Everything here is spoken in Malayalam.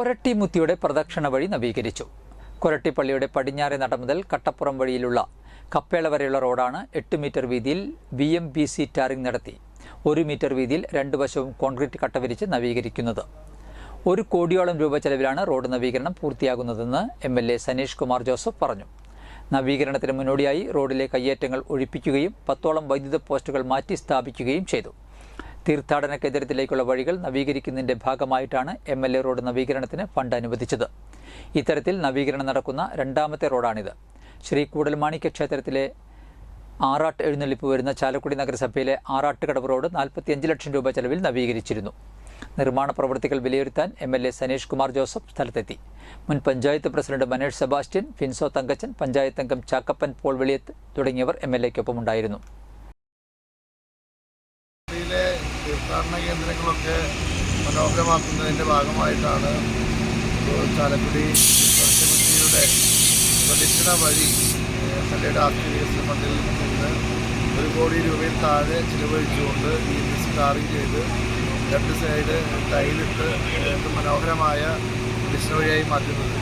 കൊരട്ടിമുത്തിയുടെ പ്രദക്ഷിണ വഴി നവീകരിച്ചു. കൊരട്ടിപ്പള്ളിയുടെ പടിഞ്ഞാറെ നട മുതൽ കട്ടപ്പുറം വഴിയിലുള്ള കപ്പേള വരെയുള്ള റോഡാണ് എട്ട് മീറ്റർ വീതിയിൽ B M B C tarring നടത്തി. ഒരു മീറ്റർ വീതിയിൽ രണ്ട് വശവും കോൺക്രീറ്റ് കട്ട വിരിച്ച് നവീകരിക്കുന്നത്. ഒരു കോടിയോളം രൂപ ചെലവിലാണ് റോഡ് നവീകരണം പൂർത്തിയാകുന്നതെന്ന് M L A Saneesh Kumar Joseph പറഞ്ഞു. നവീകരണത്തിന് മുന്നോടിയായി റോഡിലെ കയ്യേറ്റങ്ങൾ ഒഴിപ്പിക്കുകയും പത്തോളം വൈദ്യുത പോസ്റ്റുകൾ മാറ്റി സ്ഥാപിക്കുകയും ചെയ്തു. തീർത്ഥാടന കേന്ദ്രത്തിലേക്കുള്ള വഴികൾ നവീകരിക്കുന്നതിന്റെ ഭാഗമായിട്ടാണ് എം എൽ എ റോഡ് നവീകരണത്തിന് ഫണ്ട് അനുവദിച്ചത്. ഇത്തരത്തിൽ നവീകരണം നടക്കുന്ന രണ്ടാമത്തെ റോഡാണിത്. ശ്രീ കൂടൽമാണിക്യ ക്ഷേത്രത്തിലെ ആറാട്ട് എഴുന്നള്ളിപ്പ് വരുന്ന ചാലക്കുടി നഗരസഭയിലെ ആറാട്ടുകടവ് റോഡ് നാൽപ്പത്തിയഞ്ച് ലക്ഷം രൂപ ചെലവിൽ നവീകരിച്ചിരുന്നു. നിർമ്മാണ പ്രവൃത്തികൾ വിലയിരുത്താൻ M L A Saneesh Kumar Joseph സ്ഥലത്തെത്തി. മുൻ പഞ്ചായത്ത് പ്രസിഡന്റ് മനേഷ് സെബാസ്റ്റ്യൻ ഫിൻസോ തങ്കച്ചൻ പഞ്ചായത്ത് അംഗം ചാക്കപ്പൻ പോൾ വെളിയത്ത് തുടങ്ങിയവർ എം എൽ എക്കൊപ്പം തീർത്ഥാടന കേന്ദ്രങ്ങളൊക്കെ മനോഹരമാക്കുന്നതിന്റെ ഭാഗമായിട്ടാണ് ചാലക്കുടി കൊച്ചമുത്തിയുടെ പ്രദക്ഷിണ വഴി പള്ളിയുടെ വികസന ഫണ്ടിൽ നിന്ന് ഒരു കോടി രൂപയിൽ താഴെ ചിലവഴിച്ചുകൊണ്ട് ഈ ടാറിങ് ചെയ്ത് രണ്ട് സൈഡ് ടൈലിട്ട് മനോഹരമായ വഴിയായി മാറ്റുന്നത്.